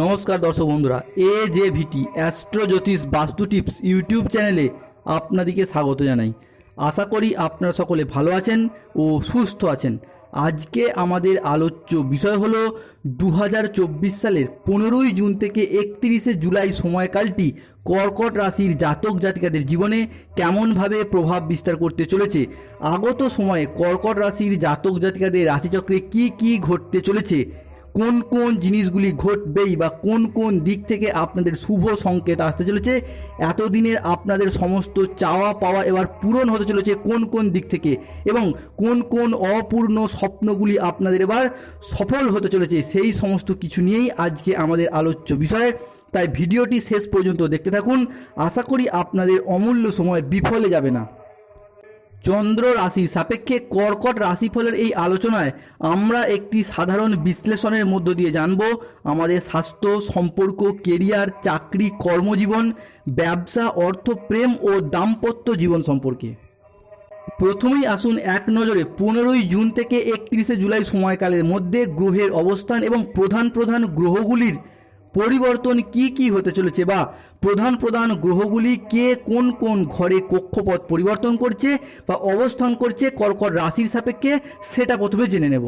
নমস্কার দর্শক বন্ধুরা, এ জে ভিটি অ্যাস্ট্রো জ্যোতিষ বাস্তু টিপস ইউটিউব চ্যানেলে আপনাদেরকে স্বাগত জানাই। আশা করি আপনারা সকলে ভালো আছেন ও সুস্থ আছেন। আজকে আমাদের আলোচ্য বিষয় হলো দু হাজার চব্বিশ সালের পনেরোই জুন থেকে একত্রিশে জুলাই সময়কালটি কর্কট রাশির জাতক জাতিকাদের জীবনে কেমনভাবে প্রভাব বিস্তার করতে চলেছে, আগত সময়ে কর্কট রাশির জাতক জাতিকাদের রাশিচক্রে কি কি ঘটতে চলেছে কোন কোন জিনিসগুলি ঘটবেই বা কোন কোন দিক থেকে আপনাদের শুভ সংকেত আসতে চলেছে, এতদিনের আপনাদের সমস্ত চাওয়া পাওয়া এবার পূরণ হতে চলেছে কোন কোন দিক থেকে এবং কোন কোন অপূর্ণ স্বপ্নগুলি আপনাদের এবার সফল হতে চলেছে সেই সমস্ত কিছু নিয়েই আজকে আমাদের আলোচ্য বিষয়। তাই ভিডিওটি শেষ পর্যন্ত দেখতে থাকুন। আশা করি আপনাদের অমূল্য সময় বিফলে যাবে না। চন্দ্র রাশির সাপেক্ষে কর্কট রাশিফলের এই আলোচনায় আমরা একটি সাধারণ বিশ্লেষণের মধ্য দিয়ে জানব আমাদের স্বাস্থ্য, সম্পর্ক, কেরিয়ার, চাকরি, কর্মজীবন, ব্যবসা, অর্থ, প্রেম ও দাম্পত্য জীবন সম্পর্কে। প্রথমেই আসুন এক নজরে পনেরোই জুন থেকে একত্রিশে জুলাই সময়কালের মধ্যে গ্রহের অবস্থান এবং প্রধান প্রধান গ্রহগুলির পরিবর্তন কি কি হতে চলেছে বা প্রধান প্রধান গ্রহগুলি কে কোন কোন ঘরে কক্ষপথ পরিবর্তন করছে বা অবস্থান করছে কর্কট রাশির সাপেক্ষে সেটা প্রথমে জেনে নেব।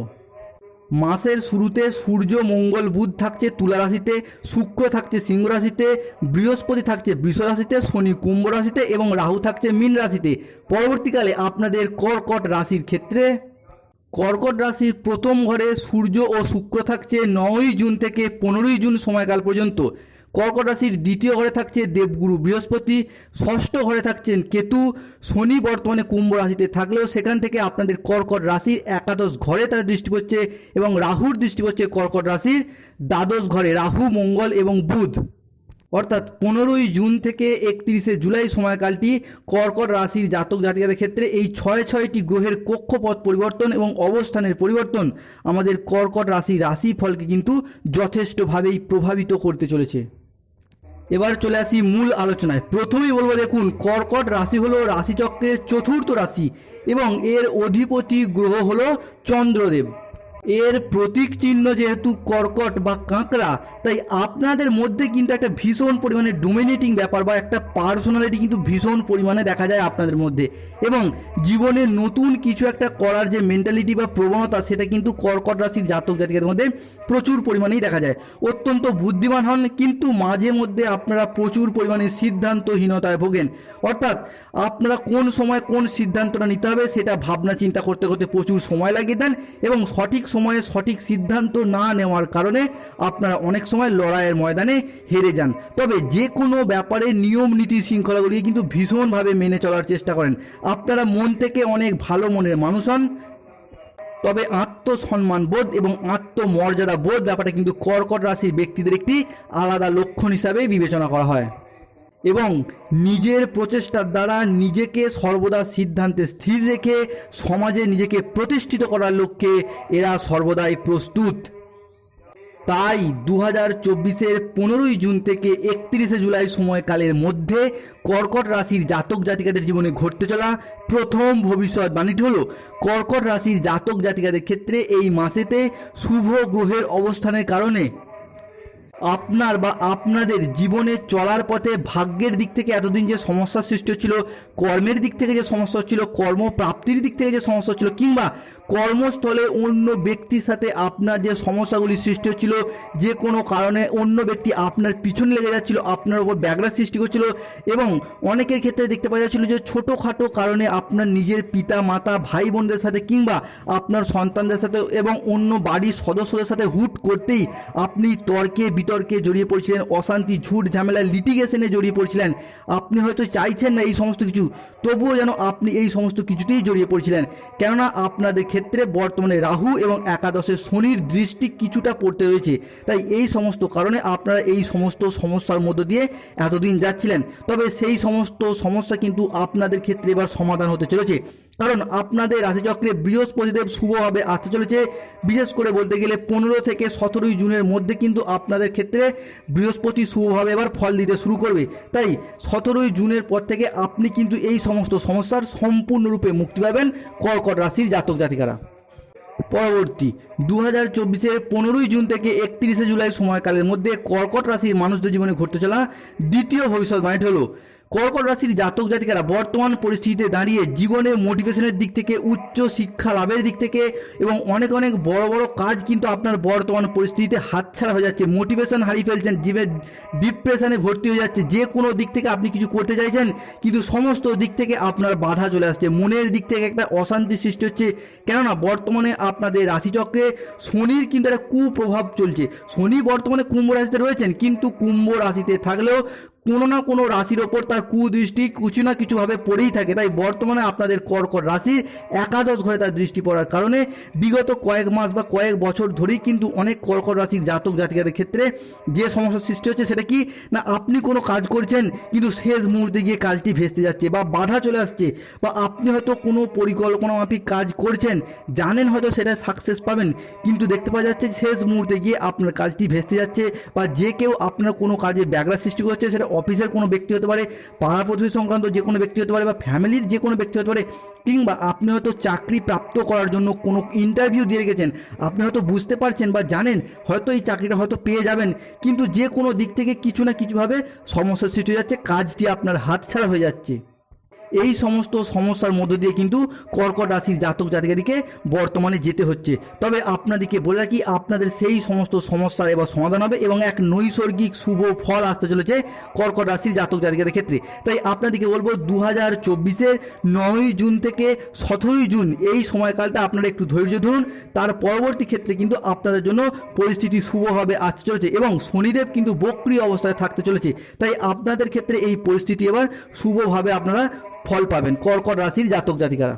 মাসের শুরুতে সূর্য, মঙ্গল, বুধ থাকছে তুলা রাশিতে, শুক্র থাকছে সিংহ রাশিতে, বৃহস্পতি থাকছে বৃষ রাশিতে, শনি কুম্ভ রাশিতে এবং রাহু থাকছে মীন রাশিতে। পরবর্তীকালে আপনাদের কর্কট রাশির ক্ষেত্রে কর্কট রাশির প্রথম ঘরে সূর্য ও শুক্র থাকছে নয়ই জুন থেকে পনেরোই জুন সময়কাল পর্যন্ত। কর্কট রাশির দ্বিতীয় ঘরে থাকছে দেবগুরু বৃহস্পতি, ষষ্ঠ ঘরে থাকছেন কেতু। শনি বর্তমানে কুম্ভ রাশিতে থাকলেও সেখান থেকে আপনাদের কর্কট রাশির একাদশ ঘরে তার দৃষ্টি পড়ছে এবং রাহুর দৃষ্টি পড়ছে কর্কট রাশির দ্বাদশ ঘরে রাহু, মঙ্গল এবং বুধ। অর্থাৎ পনেরোই জুন থেকে একত্রিশে জুলাই সময়কালটি কর্কট রাশির জাতক জাতিকাদের ক্ষেত্রে এই ছয় ছয়টি গ্রহের কক্ষপথ পরিবর্তন এবং অবস্থানের পরিবর্তন আমাদের কর্কট রাশি ফলকে কিন্তু যথেষ্টভাবেই প্রভাবিত করতে চলেছে। এবার চলে আসি মূল আলোচনায়। প্রথমেই বলব দেখুন, কর্কট রাশি হলো রাশিচক্রের চতুর্থ রাশি এবং এর অধিপতি গ্রহ হলো চন্দ্রদেব। এর প্রতীক চিহ্ন যেহেতু কর্কট বা কাঁকড়া, তাই আপনাদের মধ্যে কিন্তু একটা ভীষণ পরিমাণে ডোমিনেটিং ব্যাপার বা একটা পার্সোনালিটি কিন্তু ভীষণ পরিমাণে দেখা যায় আপনাদের মধ্যে। এবং জীবনে নতুন কিছু একটা করার যে মেন্টালিটি বা প্রবণতা, সেটা কিন্তু কর্কট রাশির জাতক জাতিকাদের মধ্যে প্রচুর পরিমাণেই দেখা যায়। অত্যন্ত বুদ্ধিমান হন, কিন্তু মাঝে মধ্যে আপনারা প্রচুর পরিমাণে সিদ্ধান্তহীনতায় ভোগেন। অর্থাৎ আপনারা কোন সময় কোন সিদ্ধান্তটা নিতে হবে, সেটা ভাবনা চিন্তা করতে করতে প্রচুর সময় লাগিয়ে দেন এবং সঠিক সময়ে সঠিক সিদ্ধান্ত না নেওয়ার কারণে আপনারা অনেক সময় লড়াইয়ের ময়দানে হেরে যান। তবে যে কোনো ব্যাপারে নিয়ম, নীতি শৃঙ্খলাগুলি কিন্তু ভীষণভাবে মেনে চলার চেষ্টা করেন। আপনারা মন থেকে অনেক ভালো মনের মানুষ হন। তবে আত্মসম্মান বোধ এবং আত্মমর্যাদা বোধ ব্যাপারটা কিন্তু কর্কট রাশির ব্যক্তিদের একটি আলাদা লক্ষণ হিসাবে বিবেচনা করা হয়। এবং নিজের প্রচেষ্টার দ্বারা নিজেকে সর্বদা সিদ্ধান্তে স্থির রেখে সমাজে নিজেকে প্রতিষ্ঠিত করার লক্ষ্যে এরা সর্বদাই প্রস্তুত। তাই দু হাজার চব্বিশের পনেরোই জুন থেকে একত্রিশে জুলাই সময়কালের মধ্যে কর্কট রাশির জাতক জাতিকাদের জীবনে ঘটতে চলা প্রথম ভবিষ্যৎবাণীটি হলো, কর্কট রাশির জাতক জাতিকাদের ক্ষেত্রে এই মাসেতে শুভ গ্রহের অবস্থানের কারণে আপনার বা আপনাদের জীবনে চলার পথে ভাগ্যের দিক থেকে এতদিন যে সমস্যার সৃষ্টি ছিল কর্মের দিক থেকে যে সমস্যা ছিল কর্মপ্রাপ্তির দিক থেকে যে সমস্যা ছিল কিংবা কর্মস্থলে অন্য ব্যক্তির সাথে আপনার যে সমস্যাগুলি সৃষ্টি হচ্ছিল, যে কোনো কারণে অন্য ব্যক্তি আপনার পিছনে লেগে যাচ্ছিল, আপনার উপর ব্যাঘাত সৃষ্টি করছিল, এবং অনেকের ক্ষেত্রে দেখতে পাওয়া যাচ্ছিল যে ছোটোখাটো কারণে আপনার নিজের পিতা, মাতা, ভাই বোনদের সাথে কিংবা আপনার সন্তানদের সাথে এবং অন্য বাড়ির সদস্যদের সাথে হুট করতেই আপনি তর্কে বিতর্কে জড়িয়ে পড়ছিলেন, অশান্তি, ঝুট ঝামেলা লিটিগেশনে জড়িয়ে পড়ছিলেন। আপনি হয়তো চাইছেন না এই সমস্ত কিছু, তবুও যেন আপনি এই সমস্ত কিছুতেই জড়িয়ে পড়ছিলেন। কেননা আপনাদের ক্ষেত্রে বর্তমানে রাহু এবং একাদশের শনির দৃষ্টি কিছুটা পড়তে রয়েছে। তাই এই সমস্ত কারণে আপনারা এই সমস্ত সমস্যার মধ্য দিয়ে এতদিন যাচ্ছিলেন। তবে সেই সমস্ত সমস্যা কিন্তু আপনাদের ক্ষেত্রে এবার সমাধান হতে চলেছে। কারণ আপনাদের রাশিচক্রে বৃহস্পতিদেব শুভভাবে আসতে চলেছে। বিশেষ করে বলতে গেলে পনেরো থেকে সতেরোই জুনের মধ্যে কিন্তু আপনাদের ক্ষেত্রে বৃহস্পতি শুভভাবে এবার ফল দিতে শুরু করবে। তাই সতেরোই জুনের পর থেকে আপনি কিন্তু এই সমস্ত সমস্যার সম্পূর্ণরূপে মুক্তি পাবেন কর্কট রাশির জাতক জাতিকারা। পরবর্তী দু হাজার চব্বিশের পনেরোই জুন থেকে একত্রিশে জুলাই সময়কালের মধ্যে কর্কট রাশির মানুষদের জীবনে ঘটতে চলা দ্বিতীয় ভবিষ্যৎবাণীটি হলো কর্কট রাশির জাতক জাতিকারা বর্তমান পরিস্থিতিতে দাঁড়িয়ে জীবনে মোটিভেশনের দিক থেকে, উচ্চ শিক্ষা লাভের দিক থেকে এবং অনেক অনেক বড় বড় কাজ কিন্তু আপনার বর্তমান পরিস্থিতিতে হাতছাড়া হয়ে যাচ্ছে। মোটিভেশন হারিয়ে ফেলছেন জীবের ডিপ্রেশনে ভর্তি হয়ে যাচ্ছে। যে কোনো দিক থেকে আপনি কিছু করতে চাইছেন, কিন্তু সমস্ত দিক থেকে আপনার বাধা চলে আসছে। মনের দিক থেকে একটা অশান্তি সৃষ্টি হচ্ছে। কেননা বর্তমানে আপনাদের রাশিচক্রে শনির কিন্তু একটা কুপ্রভাব চলছে। শনি বর্তমানে কুম্ভ রাশিতে রয়েছেন, কিন্তু কুম্ভ রাশিতে থাকলেও কোনো না কোনো রাশির ওপর তার কুদৃষ্টি কিছু না কিছুভাবে পড়েই থাকে। তাই বর্তমানে আপনাদের কর্কট রাশির একাদশ ঘরে তার দৃষ্টি পড়ার কারণে বিগত কয়েক মাস বা কয়েক বছর ধরেই কিন্তু অনেক কর্কট রাশির জাতক জাতিকাদের ক্ষেত্রে যে সমস্যার সৃষ্টি হচ্ছে সেটা কি? না, আপনি কোনো কাজ করছেন কিন্তু শেষ মুহূর্তে গিয়ে কাজটি ভেস্তে যাচ্ছে বা বাধা চলে আসছে বা আপনি হয়তো কোনো পরিকল্পনা মাফিক কাজ করছেন, জানেন হয়তো সেটা সাকসেস পাবেন, কিন্তু দেখতে পাওয়া যাচ্ছে শেষ মুহূর্তে গিয়ে আপনার কাজটি ভেস্তে যাচ্ছে বা যে কেউ আপনার কোনো কাজে ব্যাঘাত সৃষ্টি করছে সেটা অফিসের কোনো ব্যক্তি হতে পারে, পাড়া প্রতিবেশী সংক্রান্ত যে কোনো ব্যক্তি হতে পারে বা ফ্যামিলির যে কোনো ব্যক্তি হতে পারে, কিংবা আপনি হয়তো চাকরি প্রাপ্ত করার জন্য কোনো ইন্টারভিউ দিয়ে গেছেন আপনি হয়তো বুঝতে পারছেন বা জানেন, হয়তো এই চাকরিটা হয়তো পেয়ে যাবেন, কিন্তু যে কোনো দিক থেকে কিছু না কিছুভাবে সমস্যার সৃষ্টি হয়ে যাচ্ছে, কাজটি আপনার হাতছাড়া হয়ে যাচ্ছে। এই সমস্ত সমস্যার মধ্য দিয়ে কিন্তু কর্কট রাশির জাতক জাতিকাদিকে বর্তমানে যেতে হচ্ছে। তবে আপনাদেরকে বলে রাখি, আপনাদের সেই সমস্ত সমস্যার এবার সমাধান হবে এবং এক নৈসর্গিক শুভ ফল আসতে চলেছে কর্কট রাশির জাতক জাতিকাদের ক্ষেত্রে। তাই আপনাদেরকে বলব দু হাজার চব্বিশের নয়ই জুন থেকে সতেরোই জুন এই সময়কালটা আপনারা একটু ধৈর্য ধরুন। তার পরবর্তী ক্ষেত্রে কিন্তু আপনাদের জন্য পরিস্থিতি শুভভাবে আসতে চলেছে এবং শনিদেব কিন্তু বক্রিয় অবস্থায় থাকতে চলেছে। তাই আপনাদের ক্ষেত্রে এই পরিস্থিতি এবার শুভভাবে আপনারা ফল পাবেন। কর্কট রাশির জাতক জাতিকারা।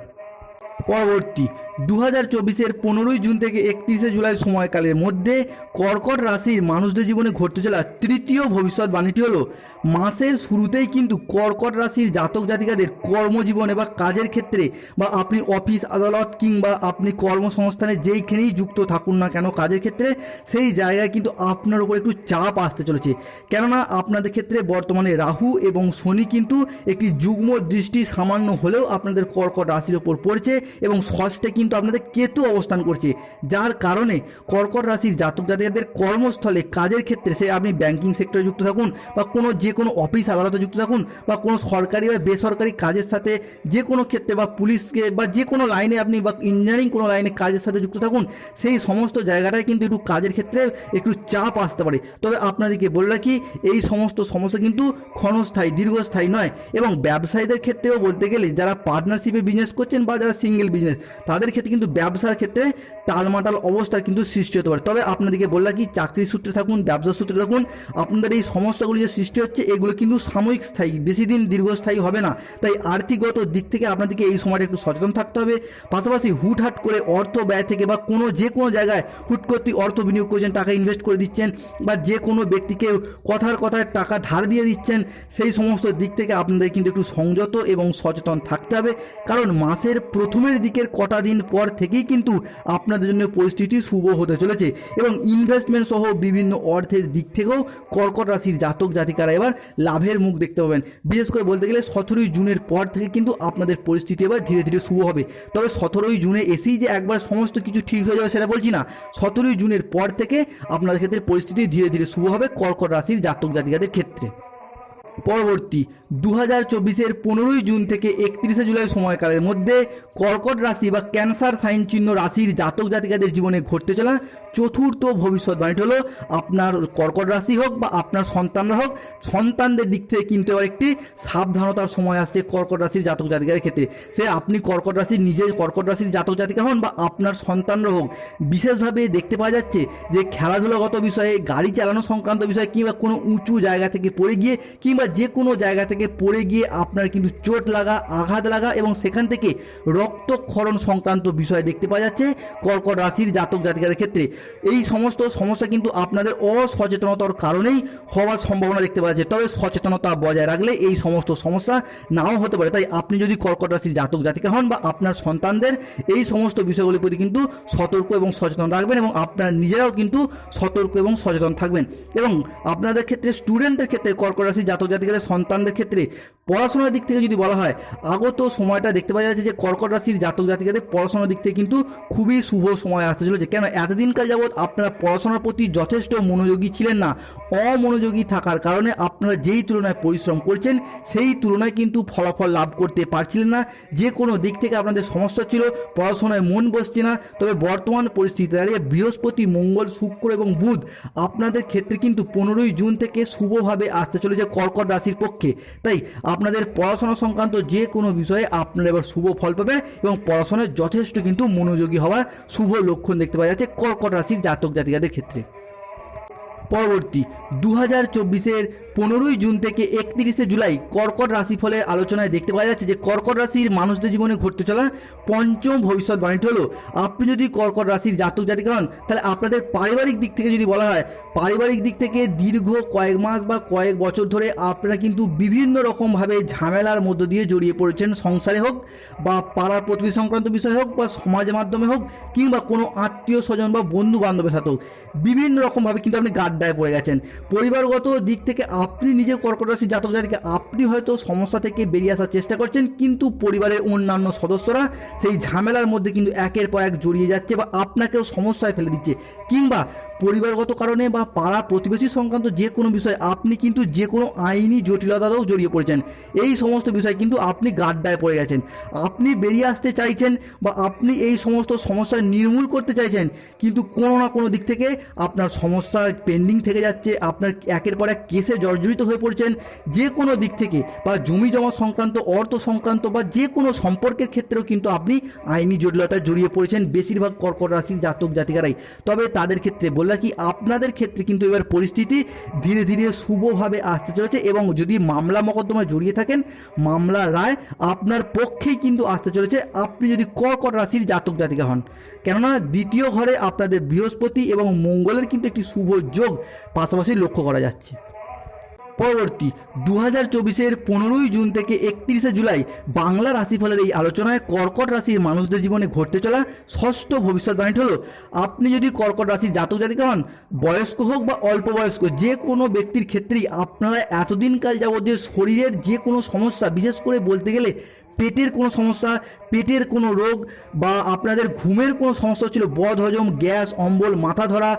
পরবর্তী দু হাজার চব্বিশের পনেরোই জুন থেকে একত্রিশে জুলাই সময়কালের মধ্যে কর্কট রাশির মানুষদের জীবনে ঘটতে চলা তৃতীয় ভবিষ্যৎবাণীটি হলো, মাসের শুরুতেই কিন্তু কর্কট রাশির জাতক জাতিকাদের কর্মজীবনে বা কাজের ক্ষেত্রে বা আপনি অফিস, আদালত কিংবা আপনি কর্মসংস্থানে যেইখানেই যুক্ত থাকুন না কেন কাজের ক্ষেত্রে, সেই জায়গায় কিন্তু আপনার উপর একটু চাপ আসতে চলেছে। কেননা আপনাদের ক্ষেত্রে বর্তমানে রাহু এবং শনি কিন্তু একটি যুগ্ম দৃষ্টি সামান্য হলেও আপনাদের কর্কট রাশির ওপর পড়ছে এবং ষষ্ঠে কিন্তু আপনাদের কেতু অবস্থান করছে, যার কারণে কর্কট রাশির জাতক জাতিকাদের কর্মস্থলে কাজের ক্ষেত্রে সে আপনি ব্যাংকিং সেক্টরে যুক্ত থাকুন বা কোনো যে কোনো অফিস আদালতে যুক্ত থাকুন বা কোনো সরকারি বা বেসরকারি কাজের সাথে যে কোনো ক্ষেত্রে বা পুলিশকে বা যে কোনো লাইনে আপনি বা ইঞ্জিনিয়ারিং কোনো লাইনে কাজের সাথে যুক্ত থাকুন, সেই সমস্ত জায়গাটায় কিন্তু একটু কাজের ক্ষেত্রে একটু চাপ আসতে পারে। তবে আপনাদেরকে বলে রাখি, এই সমস্ত সমস্যা কিন্তু ক্ষণস্থায়ী, দীর্ঘস্থায়ী নয় এবং ব্যবসায়ীদের ক্ষেত্রেও বলতে গেলে যারা পার্টনারশিপে বিজনেস করছেন বা যারা সিঙ্গেল বিজনেস তাদের ক্ষেত্রে কিন্তু ব্যবসার ক্ষেত্রে টালমাটাল অবস্থার কিন্তু সৃষ্টি হতে পারে। তবে আপনাদেরকে বললাম কি চাকরি সূত্রে থাকুন, ব্যবসা সূত্রে থাকুন, আপনাদের এই সমস্যাগুলি যে সৃষ্টি হচ্ছে, এগুলো কিন্তু সাময়িক স্থায়ী, বেশি দিন দীর্ঘস্থায়ী হবে না। তাই আর্থিকগত দিক থেকে আপনাদেরকে এই সময়টা একটু সচেতন থাকতে হবে। পাশাপাশি হুটহাট করে অর্থ ব্যয় থেকে বা কোনো যে কোনো জায়গায় হুট করতে অর্থ বিনিয়োগ করছেন, টাকা ইনভেস্ট করে দিচ্ছেন, বা যে কোনো ব্যক্তিকে কথার কথায় টাকা ধার দিয়ে দিচ্ছেন, সেই সমস্ত দিক থেকে আপনাদের কিন্তু একটু সংযত এবং সচেতন থাকতে হবে। কারণ মাসের প্রথমের দিকের কটা দিন পর থেকেই কিন্তু আপনাদের জন্য পরিস্থিতি শুভ হতে চলেছে এবং ইনভেস্টমেন্ট সহ বিভিন্ন অর্থের দিক থেকেও কর্কট রাশির জাতক জাতিকারা এবার লাভের মুখ দেখতে পাবেন। বিশেষ করে বলতে গেলে সতেরোই জুনের পর থেকে কিন্তু আপনাদের পরিস্থিতি এবার ধীরে ধীরে শুভ হবে। তবে সতেরোই জুনে এসেই যে একবার সমস্ত কিছু ঠিক হয়ে যাবে সেটা বলছি না। সতেরোই জুনের পর থেকে আপনাদের ক্ষেত্রে পরিস্থিতি ধীরে ধীরে শুভ হবে কর্কট রাশির জাতক জাতিকাদের ক্ষেত্রে। পরবর্তী দু হাজার চব্বিশের পনেরোই জুন থেকে একত্রিশে জুলাই সময়কালের মধ্যে কর্কট রাশি বা ক্যান্সার সাইন চিহ্ন রাশির জাতক জাতিকাদের জীবনে ঘটতে চলা চতুর্থ ভবিষ্যৎবাণীটি হলো আপনার কর্কট রাশি হোক বা আপনার সন্তানরা হোক, সন্তানদের দিক থেকে কিন্তু এবার একটি সাবধানতার সময় আসছে কর্কট রাশির জাতক জাতিকাদের ক্ষেত্রে। সে আপনি কর্কট রাশির নিজের কর্কট রাশির জাতক জাতিকা হন বা আপনার সন্তানরা হোক। বিশেষভাবে দেখতে পাওয়া যাচ্ছে যে খেলাধুলাগত বিষয়ে, গাড়ি চালানো সংক্রান্ত বিষয়ে কিংবা কোনো উঁচু জায়গা থেকে পড়ে গিয়ে কিংবা যে কোনো জায়গা থেকে পড়ে গিয়ে আপনার কিন্তু চোট লাগা, আঘাত লাগা এবং সেখান থেকে রক্তক্ষরণ সংক্রান্ত বিষয় দেখতে পাওয়া যাচ্ছে কর্কট রাশির জাতক জাতিকাদের ক্ষেত্রে। এই সমস্ত সমস্যা কিন্তু আপনাদের অসচেতনতার কারণেই হওয়ার সম্ভাবনা দেখতে পাওয়া যাচ্ছে। তবে সচেতনতা বজায় রাখলে এই সমস্ত সমস্যা নাও হতে পারে। তাই আপনি যদি কর্কট রাশির জাতক জাতিকা হন বা আপনার সন্তানদের এই সমস্ত বিষয়গুলির প্রতি কিন্তু সতর্ক এবং সচেতন রাখবেন এবং আপনার নিজেরাও কিন্তু সতর্ক এবং সচেতন থাকবেন। এবং আপনাদের ক্ষেত্রে স্টুডেন্টদের ক্ষেত্রে কর্কট রাশির জাতক জাতিকাদের সন্তানদের ক্ষেত্রে, পড়াশোনার দিক থেকে যদি বলা হয়, আগত সময়টা দেখতে পাওয়া যাচ্ছে যে কর্কট রাশির জাতক জাতিকাদের পড়াশোনার দিক থেকে কিন্তু খুবই শুভ সময় আসতে চলেছে। কেন? এতদিনকাল যাবৎ আপনারা পড়াশোনার প্রতি যথেষ্ট মনোযোগী ছিলেন না। অমনোযোগী থাকার কারণে আপনারা যেই তুলনায় পরিশ্রম করছেন, সেই তুলনায় কিন্তু ফলাফল লাভ করতে পারছিলেন না। যে কোনো দিক থেকে আপনাদের সমস্যা ছিল, পড়াশোনায় মন বসছে না। তবে বর্তমান পরিস্থিতি দাঁড়িয়ে বৃহস্পতি, মঙ্গল, শুক্র এবং বুধ আপনাদের ক্ষেত্রে কিন্তু পনেরোই জুন থেকে শুভভাবে আসতে চলেছে কর্কট রাশির পক্ষে। তাই আপনাদের পড়াশোনা সংক্রান্ত যে কোনো বিষয়ে আপনারা এবার শুভ ফল পাবেন এবং পড়াশোনায় যথেষ্ট কিন্তু মনোযোগী হওয়ার শুভ লক্ষণ দেখতে পাওয়া যাচ্ছে কর্কট রাশির জাতক জাতিকাদের ক্ষেত্রে। পরবর্তী দু হাজার চব্বিশের পনেরোই জুন থেকে একত্রিশে জুলাই কর্কট রাশিফলের আলোচনায় দেখতে পাওয়া যাচ্ছে যে কর্কট রাশির মানুষদের জীবনে ঘটতে চলা পঞ্চম ভবিষ্যৎবাণীটি হলো, আপনি যদি কর্কট রাশির জাতক জাতিকা হন, তাহলে আপনাদের পারিবারিক দিক থেকে যদি বলা হয়, পারিবারিক দিক থেকে দীর্ঘ কয়েক মাস বা কয়েক বছর ধরে আপনারা কিন্তু বিভিন্ন রকমভাবে ঝামেলার মধ্য দিয়ে জড়িয়ে পড়েছেন সংসারে হোক বা পাড়ার প্রতিবেশী সংক্রান্ত বিষয় হোক বা সমাজের মাধ্যমে হোক কিংবা কোনো আত্মীয় স্বজন বা বন্ধু বান্ধবের সাথে হোক, বিভিন্ন রকমভাবে কিন্তু আপনি গাড্ডায় পড়ে গেছেন। পরিবারগত দিক থেকে আপনি নিজে কর্কট রাশি জাতক জাতিকে, আপনি হয়তো সমস্যা থেকে বেরিয়ে আসার চেষ্টা করছেন, কিন্তু পরিবারের অন্যান্য সদস্যরা সেই ঝামেলার মধ্যে কিন্তু একের পর এক জড়িয়ে যাচ্ছে বা আপনাকেও সমস্যায় ফেলে দিচ্ছে। কিংবা পরিবারগত কারণে বা পাড়া প্রতিবেশী সংক্রান্ত যে কোনো বিষয়ে আপনি কিন্তু যে কোনো আইনি জটিলতাতেও জড়িয়ে পড়েছেন। এই সমস্ত বিষয় কিন্তু আপনি গাড্ডায় পড়ে গেছেন। আপনি বেরিয়ে আসতে চাইছেন বা আপনি এই সমস্ত সমস্যা নির্মূল করতে চাইছেন, কিন্তু কোনো না কোনো দিক থেকে আপনার সমস্যা পেন্ডিং থেকে যাচ্ছে, আপনার একের পর এক কেসে জর্জরিত হয়ে পড়ছেন। যে কোনো দিক থেকে বা জমি জমা সংক্রান্ত, অর্থ সংক্রান্ত বা যে কোনো সম্পর্কের ক্ষেত্রেও কিন্তু আপনি আইনি জটিলতায় জড়িয়ে পড়েছেন বেশিরভাগ কর্কট রাশির জাতক জাতিকারাই। তবে তাদের ক্ষেত্রে বললাম কি, আপনাদের ক্ষেত্রে কিন্তু এবার পরিস্থিতি ধীরে ধীরে শুভভাবে আসতে চলেছে এবং যদি মামলা মকদ্দমায় জড়িয়ে থাকেন, মামলা রায় আপনার পক্ষেই কিন্তু আসতে চলেছে। আপনি যদি কর্কট রাশির জাতক জাতিকা হন, কেননা দ্বিতীয় ঘরে আপনাদের বৃহস্পতি এবং মঙ্গলের কিন্তু একটি শুভ যোগ পাশাপাশি লক্ষ্য করা যাচ্ছে। পরবর্তী দু হাজার চব্বিশের পনেরোই জুন থেকে একত্রিশে জুলাই বাংলা রাশিফলের এই আলোচনায় কর্কট রাশির মানুষদের জীবনে ঘটতে চলা ষষ্ঠ ভবিষ্যৎবাণী হলো, আপনি যদি কর্কট রাশির জাতক জাতিকা হন, বয়স্ক হোক বা অল্প বয়স্ক, যে কোনো ব্যক্তির ক্ষেত্রেই আপনারা এতদিনকাল যাবত যে শরীরের যে কোনো সমস্যা, বিশেষ করে বলতে গেলে পেটের কোনো সমস্যা, পেটের কোনো রোগ বা আপনাদের ঘুমের কোনো সমস্যা ছিল, বদ, হজম, গ্যাস, অম্বল, মাথা ধরা,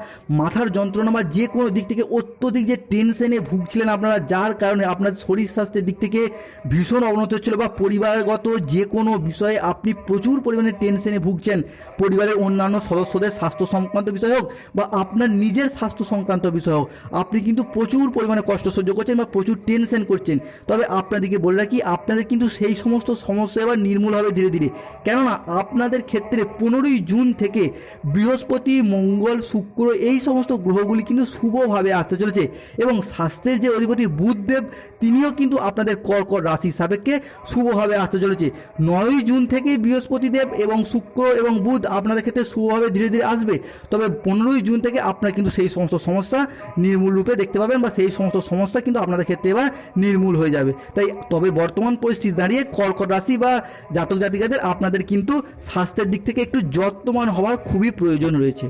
মাথার যন্ত্রণা বা যে কোনো দিক থেকে অত্যধিক যে টেনশনে ভুগছিলেন আপনারা, যার কারণে আপনাদের শরীর স্বাস্থ্যের দিক থেকে ভীষণ অবনত হচ্ছিল বা পরিবারগত যে কোনো বিষয়ে আপনি প্রচুর পরিমাণে টেনশনে ভুগছেন, পরিবারের অন্যান্য সদস্যদের স্বাস্থ্য সংক্রান্ত বিষয় হোক বা আপনার নিজের স্বাস্থ্য সংক্রান্ত বিষয় হোক, আপনি কিন্তু প্রচুর পরিমাণে কষ্ট সহ্য করছেন বা প্রচুর টেনশন করছেন। তবে আপনাদেরকে বলে রাখি, আপনাদের কিন্তু সেই সমস্ত সমস্যা এবার নির্মূল হবে ধীরে ধীরে। কেননা আপনাদের ক্ষেত্রে পনেরোই জুন থেকে বৃহস্পতি, মঙ্গল, শুক্র এই সমস্ত গ্রহগুলি কিন্তু শুভভাবে আসতে চলেছে এবং স্বাস্থ্যের যে অধিপতি বুধদেব, তিনিও কিন্তু আপনাদের কর্কট রাশির সাপেক্ষে শুভভাবে আসতে চলেছে। নয়ই জুন থেকে বৃহস্পতি দেব এবং শুক্র এবং বুধ আপনাদের ক্ষেত্রে শুভভাবে ধীরে ধীরে আসবে। তবে পনেরোই জুন থেকে আপনারা কিন্তু সেই সমস্ত সমস্যা নির্মূল রূপে দেখতে পাবেন বা সেই সমস্ত সমস্যা কিন্তু আপনাদের ক্ষেত্রে এবার নির্মূল হয়ে যাবে। তাই তবে বর্তমান পরিস্থিতি দাঁড়িয়ে কর্কট রাশি বা জাতক জাতিকাদের আপনাদের কিন্তু স্বাস্থ্যের দিক থেকে একটু যত্নবান হওয়ার খুবই প্রয়োজন রয়েছে।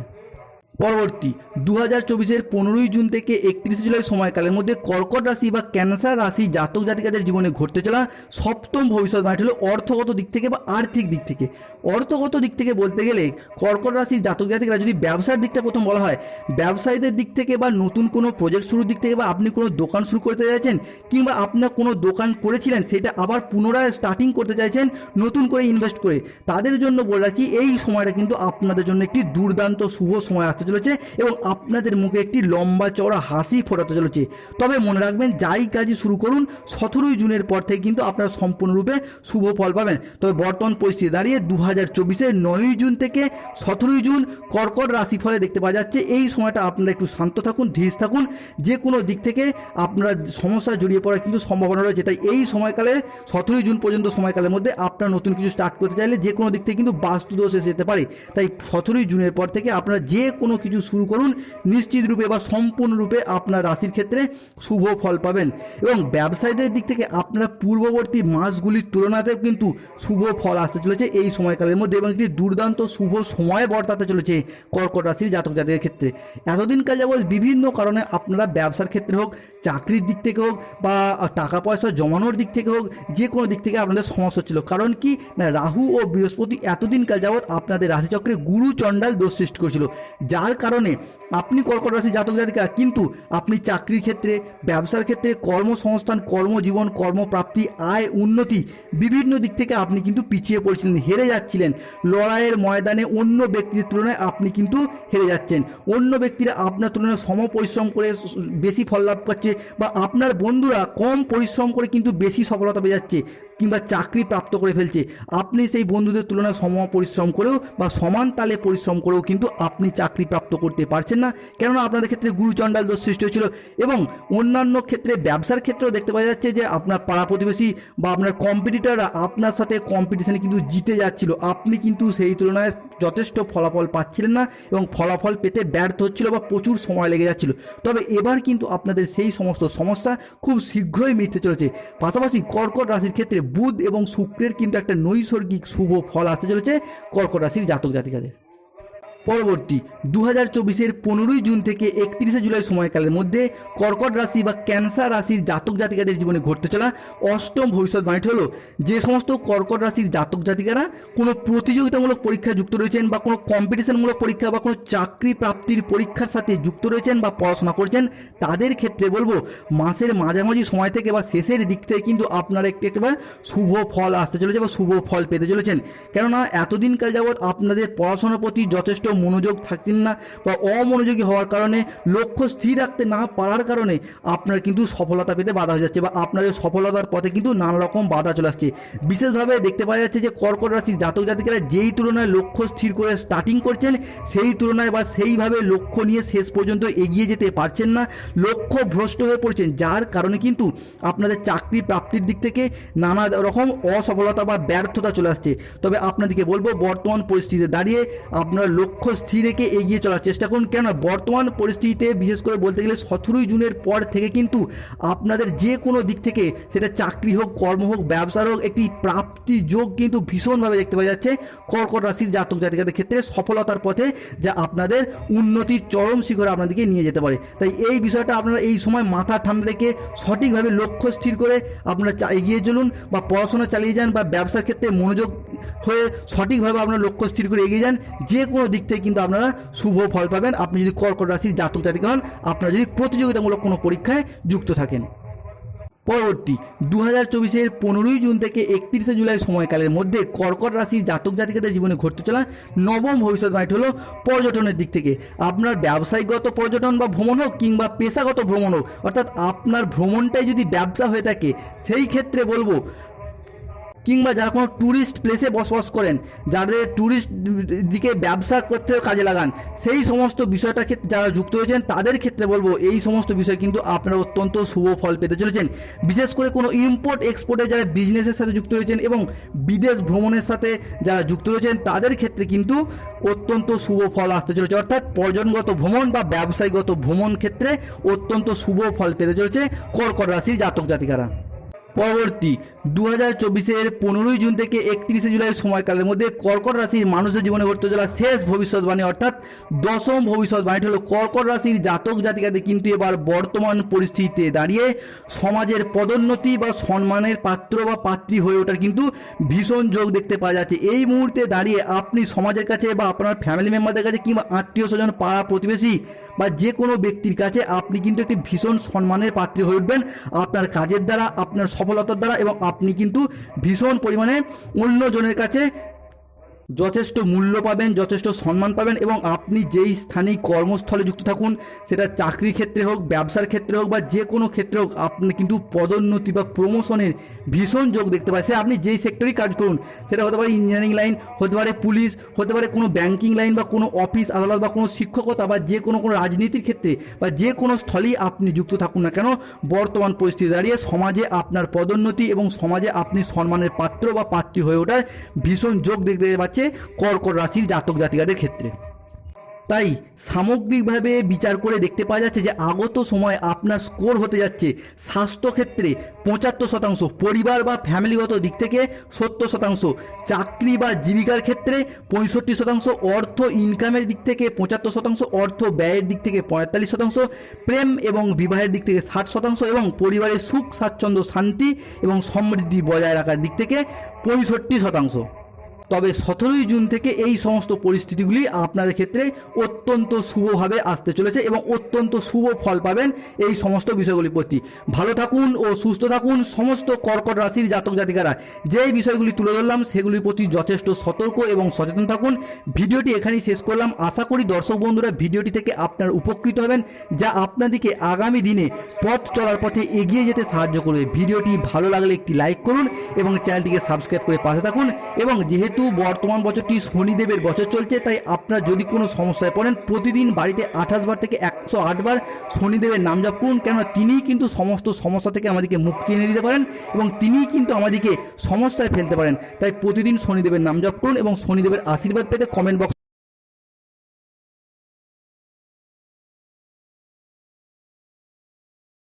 পরবর্তী দু হাজার চব্বিশের পনেরোই জুন থেকে একত্রিশে জুলাই সময়কালের মধ্যে কর্কট রাশি বা ক্যান্সার রাশি জাতক জাতিকাদের জীবনে ঘটতে চলা সপ্তম ভবিষ্যৎ ভবিষ্যৎবাণীটি হলো অর্থগত দিক থেকে বা আর্থিক দিক থেকে। অর্থগত দিক থেকে বলতে গেলে কর্কট রাশির জাতক জাতিকারা যদি ব্যবসার দিকটা প্রথম বলা হয়, ব্যবসায়ীদের দিক থেকে বা নতুন কোনো প্রজেক্ট শুরুর দিক থেকে বা আপনি কোনো দোকান শুরু করতে চাইছেন কিংবা আপনার কোনো দোকান করেছিলেন সেটা আবার পুনরায় স্টার্টিং করতে চাইছেন নতুন করে ইনভেস্ট করে, তাদের জন্য বলে রাখি এই সময়টা কিন্তু আপনাদের জন্য একটি দুর্দান্ত শুভ সময় আসতে চলেছে এবং আপনাদের মুখে একটি লম্বা চওড়া হাসি ফোটাতে চলেছে। তবে মনে রাখবেন, যাই কাজই শুরু করুন, সতেরোই জুনের পর থেকে কিন্তু আপনারা সম্পূর্ণরূপে শুভ ফল পাবেন। তবে বর্তমান পরিস্থিতি দাঁড়িয়ে দু হাজার চব্বিশের নয়ই জুন থেকে সতেরোই জুন কর্কট রাশি ফলে দেখতে পাওয়া যাচ্ছে। এই সময়টা আপনারা একটু শান্ত থাকুন, ধীর থাকুন। যে কোনো দিক থেকে আপনারা সমস্যা জড়িয়ে পড়ার কিন্তু সম্ভাবনা রয়েছে। তাই এই সময়কালে, সতেরোই জুন পর্যন্ত সময়কালের মধ্যে আপনারা নতুন কিছু স্টার্ট করতে চাইলে যে কোনো দিক থেকে কিন্তু বাস্তুদোষ এসে যেতে পারে। তাই সতেরোই জুনের পর থেকে আপনারা যে কোনো কিছু শুরু করুন, নিশ্চিত রূপে বা সম্পূর্ণরূপে আপনার রাশির ক্ষেত্রে শুভ ফল পাবেন। এবং ব্যবসায়ীদের দিক থেকে আপনারা পূর্ববর্তী মাসগুলির তুলনাতেও কিন্তু শুভ ফল আসতে চলেছে এই সময়কালের মধ্যে এবং একটি দুর্দান্ত শুভ সময় বর্তাতে চলেছে কর্কট রাশির জাতক জাতিকের ক্ষেত্রে। এতদিনকাল যাবৎ বিভিন্ন কারণে আপনারা ব্যবসার ক্ষেত্রে হোক, চাকরির দিক থেকে হোক বা টাকা পয়সা জমানোর দিক থেকে হোক, যে কোনো দিক থেকে আপনাদের সমস্যা ছিল কারণ কি? না, রাহু ও বৃহস্পতি এতদিনকাল যাবৎ আপনাদের রাশিচক্রে গুরু চণ্ডাল দোষ সৃষ্টি করেছিল। যার কারণে আপনি কর্কট রাশি জাতক জাতিকা, কিন্তু আপনি চাকরির ক্ষেত্রে, ব্যবসার ক্ষেত্রে, কর্মসংস্থান, কর্মজীবন, কর্মপ্রাপ্তি, আয়, উন্নতি বিভিন্ন দিক থেকে আপনি কিন্তু পিছিয়ে পড়ছিলেন, হেরে যাচ্ছিলেন। লড়াইয়ের ময়দানে অন্য ব্যক্তির তুলনায় আপনি কিন্তু হেরে যাচ্ছেন। অন্য ব্যক্তিরা আপনার তুলনায় সম পরিশ্রম করে বেশি ফল লাভ করছে বা আপনার বন্ধুরা কম পরিশ্রম করে কিন্তু বেশি সফলতা পেয়ে যাচ্ছে। কিংবা চাকরি প্রাপ্ত করে ফেলছে। আপনি সেই বন্ধুদের তুলনায় সম পরিশ্রম করেও বা সমান তালে পরিশ্রম করেও কিন্তু আপনি চাকরি প্রাপ্ত করতে পারছেন না। কেননা আপনাদের ক্ষেত্রে গুরুচণ্ডাল দোষ সৃষ্টি হয়েছিল এবং অন্যান্য ক্ষেত্রে ব্যবসার ক্ষেত্রেও দেখতে পাওয়া যাচ্ছে যে আপনার পাড়া প্রতিবেশী বা আপনার কম্পিটিটররা আপনার সাথে কম্পিটিশানে কিন্তু জিতে যাচ্ছিল। আপনি কিন্তু সেই তুলনায় যথেষ্ট ফলাফল পাচ্ছিলেন না এবং ফলাফল পেতে ব্যর্থ হচ্ছিল বা প্রচুর সময় লেগে যাচ্ছিল। তবে এবার কিন্তু আপনাদের সেই সমস্ত সমস্যা খুব শীঘ্রই মিটতে চলেছে। পাশাপাশি কর্কট রাশির ক্ষেত্রে বুধ এবং শুক্রের কিন্তু একটা নৈসর্গিক শুভ ফল আসতে চলেছে কর্কট রাশির জাতক জাতিকাদের। পরবর্তী দু হাজার চব্বিশের পনেরোই জুন থেকে একত্রিশে জুলাই সময়কালের মধ্যে কর্কট রাশি বা ক্যান্সার রাশির জাতক জাতিকাদের জীবনে ঘটতে চলা অষ্টম ভবিষ্যৎবাণীটি হলো, যে সমস্ত কর্কট রাশির জাতক জাতিকারা কোনো প্রতিযোগিতামূলক পরীক্ষায় যুক্ত রয়েছেন বা কোনো কম্পিটিশনমূলক পরীক্ষা বা কোনো চাকরি প্রাপ্তির পরীক্ষার সাথে যুক্ত রয়েছেন বা পড়াশোনা করছেন, তাদের ক্ষেত্রে বলব, মাসের মাঝামাঝি সময় থেকে বা শেষের দিক থেকে কিন্তু আপনারা একটি একবার শুভ ফল আসতে চলেছে বা শুভ ফল পেতে চলেছেন। কেননা এতদিনকাল যাবৎ আপনাদের পড়াশোনার প্রতি যথেষ্ট মনোযোগ থাকছেন না বা অমনোযোগী হওয়ার কারণে লক্ষ্য স্থির রাখতে না পারার কারণে আপনার কিন্তু সফলতা পেতে বাধা হয়ে যাচ্ছে বা আপনাদের সফলতার পথে কিন্তু নানা রকম বাধা চলে আসছে। বিশেষভাবে দেখতে পাওয়া যাচ্ছে যে কর্কট রাশির জাতক জাতিকারা যেই তুলনায় লক্ষ্য স্থির করে স্টার্টিং করছেন, সেই তুলনায় বা সেইভাবে লক্ষ্য নিয়ে শেষ পর্যন্ত এগিয়ে যেতে পারছেন না, লক্ষ্য ভ্রষ্ট হয়ে পড়ছেন, যার কারণে কিন্তু আপনাদের চাকরি প্রাপ্তির দিক থেকে নানা রকম অসফলতা বা ব্যর্থতা চলে আসছে। তবে আপনাদেরকে বলব, বর্তমান পরিস্থিতিতে দাঁড়িয়ে আপনার লক্ষ্য স্থির রেখে এগিয়ে চলার চেষ্টা করুন। কেন বর্তমান পরিস্থিতিতে, বিশেষ করে বলতে গেলে সতেরোই জুনের পর থেকে কিন্তু আপনাদের যে কোনো দিক থেকে সেটা চাকরি হোক, কর্ম হোক ব্যবসার হোক, একটি প্রাপ্তি যোগ কিন্তু ভীষণভাবে দেখতে পাওয়া যাচ্ছে কর্কট রাশির জাতক জাতিকাদের ক্ষেত্রে সফলতার পথে যা আপনাদের উন্নতির চরম শিখরে আপনাদেরকে নিয়ে যেতে পারে। তাই এই বিষয়টা আপনারা এই সময় মাথা ঠান্ডা রেখে সঠিকভাবে লক্ষ্য স্থির করে আপনারা এগিয়ে চলুন বা পড়াশোনা চালিয়ে যান বা ব্যবসার ক্ষেত্রে মনোযোগ হয়ে সঠিকভাবে আপনার লক্ষ্য স্থির করে এগিয়ে যান। যে কোনো দিক থেকে কিন্তু আপনারা শুভ ফল পাবেন। আপনি যদি কর্কট রাশির জাতক জাতিকা হন, আপনারা যদি প্রতিযোগিতামূলক কোনো পরীক্ষায় যুক্ত থাকেন। পরবর্তী দু হাজার চব্বিশের পনেরোই জুন থেকে একত্রিশে জুলাই সময়কালের মধ্যে কর্কট রাশির জাতক জাতিকাদের জীবনে ঘটতে চলা নবম ভবিষ্যৎবাণীটি হলো পর্যটনের দিক থেকে। আপনার ব্যবসায়িকগত পর্যটন বা ভ্রমণ হোক কিংবা পেশাগত ভ্রমণ হোক, অর্থাৎ আপনার ভ্রমণটাই যদি ব্যবসা হয়ে থাকে, সেই ক্ষেত্রে বলব কিংবা যারা কোনো ট্যুরিস্ট প্লেসে বসবাস করেন, যাদের ট্যুরিস্ট দিকে ব্যবসা করতে কাজে লাগান, সেই সমস্ত বিষয়টার ক্ষেত্রে যারা যুক্ত হয়েছেন, তাদের ক্ষেত্রে বলব এই সমস্ত বিষয় কিন্তু আপনারা অত্যন্ত শুভ ফল পেতে চলেছেন। বিশেষ করে কোনো ইম্পোর্ট এক্সপোর্টে যারা বিজনেসের সাথে যুক্ত রয়েছেন এবং বিদেশ ভ্রমণের সাথে যারা যুক্ত রয়েছেন, তাদের ক্ষেত্রে কিন্তু অত্যন্ত শুভ ফল আসতে চলেছে। অর্থাৎ পর্যটনগত ভ্রমণ বা ব্যবসায়িকগত ভ্রমণ ক্ষেত্রে অত্যন্ত শুভ ফল পেতে চলেছে কর্কট রাশির জাতক জাতিকারা। পরবর্তী দু হাজার চব্বিশের পনেরোই জুন থেকে একত্রিশে জুলাই সময়কালের মধ্যে কর্কট রাশির মানুষের জীবনে ঘটতে চলা শেষ ভবিষ্যৎবাণী, অর্থাৎ দশম ভবিষ্যৎবাণীটি হলো কর্কট রাশির জাতক জাতিকাদের কিন্তু এবার বর্তমান পরিস্থিতিতে দাঁড়িয়ে সমাজের পদোন্নতি বা সম্মানের পাত্র বা পাত্রী হয়ে ওঠার কিন্তু ভীষণ যোগ দেখতে পাওয়া যাচ্ছে। এই মুহূর্তে দাঁড়িয়ে আপনি সমাজের কাছে বা আপনার ফ্যামিলি মেম্বারদের কাছে কিংবা আত্মীয় স্বজন পাড়া প্রতিবেশী বা যে কোনো ব্যক্তির কাছে আপনি কিন্তু একটি ভীষণ সম্মানের পাত্রী হয়ে উঠবেন। আপনার কাজের দ্বারা, আপনার সফলতার দ্বারা এবং আপনি কিন্তু ভীষণ পরিমাণে অন্যজনের কাছে যথেষ্ট মূল্য পাবেন, যথেষ্ট সম্মান পাবেন এবং আপনি যেই স্থানে কর্মস্থলে যুক্ত থাকুন, সেটা চাকরির ক্ষেত্রে হোক, ব্যবসার ক্ষেত্রে হোক বা যে কোনো ক্ষেত্রে হোক, আপনি কিন্তু পদোন্নতি বা প্রমোশনের ভীষণ যোগ দেখতে পাচ্ছেন আপনি যেই সেক্টরেই কাজ করুন, সেটা হতে পারে ইঞ্জিনিয়ারিং লাইন হতে পারে পুলিশ হতে পারে কোনো ব্যাংকিং লাইন বা কোনো অফিস আদালত বা কোনো শিক্ষকতা বা যে কোনো কোনো রাজনীতির ক্ষেত্রে বা যে কোনো স্থলেই আপনি যুক্ত থাকুন না কেন, বর্তমান পরিস্থিতি দাঁড়িয়ে সমাজে আপনার পদোন্নতি এবং সমাজে আপনি সম্মানের পাত্র বা পাত্রী হয়ে ওঠার ভীষণ যোগ দেখতে পাচ্ছে কর্কট রাশির জাতক জাতিকাদের ক্ষেত্রে। তাই সামগ্রিকভাবে বিচার করে দেখতে পাওয়া যাচ্ছে যে আগত সময় আপনার স্কোর হতে যাচ্ছে স্বাস্থ্যক্ষেত্রে পঁচাত্তর শতাংশ, পরিবার বা ফ্যামিলিগত দিক থেকে সত্তর শতাংশ, চাকরি বা জীবিকার ক্ষেত্রে পঁয়ষট্টি শতাংশ, অর্থ ইনকামের দিক থেকে পঁচাত্তর শতাংশ, অর্থ ব্যয়ের দিক থেকে পঁয়তাল্লিশ শতাংশ, প্রেম এবং বিবাহের দিক থেকে ষাট শতাংশ এবং পরিবারের সুখ, স্বাচ্ছন্দ্য, শান্তি এবং সমৃদ্ধি বজায় রাখার দিক থেকে পঁয়ষট্টি শতাংশ। তবে সতেরোই জুন থেকে এই সমস্ত পরিস্থিতিগুলি আপনাদের ক্ষেত্রে অত্যন্ত শুভভাবে আসতে চলেছে এবং অত্যন্ত শুভ ফল পাবেন এই সমস্ত বিষয়গুলির প্রতি। ভালো থাকুন ও সুস্থ থাকুন। সমস্ত কর্কট রাশির জাতক জাতিকারা যে বিষয়গুলি তুলে ধরলাম সেগুলির প্রতি যথেষ্ট সতর্ক এবং সচেতন থাকুন। ভিডিওটি এখানেই শেষ করলাম। আশা করি দর্শক বন্ধুরা ভিডিওটি থেকে আপনার উপকৃত হবেন, যা আপনাদেরকে আগামী দিনে পথ চলার পথে এগিয়ে যেতে সাহায্য করবে। ভিডিওটি ভালো লাগলে একটি লাইক করুন এবং চ্যানেলটিকে সাবস্ক্রাইব করে পাশে থাকুন এবং যেহেতু বর্তমান বছরটি শনিদেবের বছর চলছে, তাই আপনার যদি কোনো সমস্যায় পড়েন, প্রতিদিন বাড়িতে আঠাশ বার থেকে একশো বার শনিদেবের নাম জপ করুন কেন তিনিই কিন্তু সমস্ত সমস্যা থেকে আমাদেরকে মুক্তি এনে দিতে পারেন এবং তিনিই কিন্তু আমাদেরকে সমস্যায় ফেলতে পারেন। তাই প্রতিদিন শনিদেবের নাম জপ করুন এবং শনিদেবের আশীর্বাদ পেতে কমেন্ট বক্স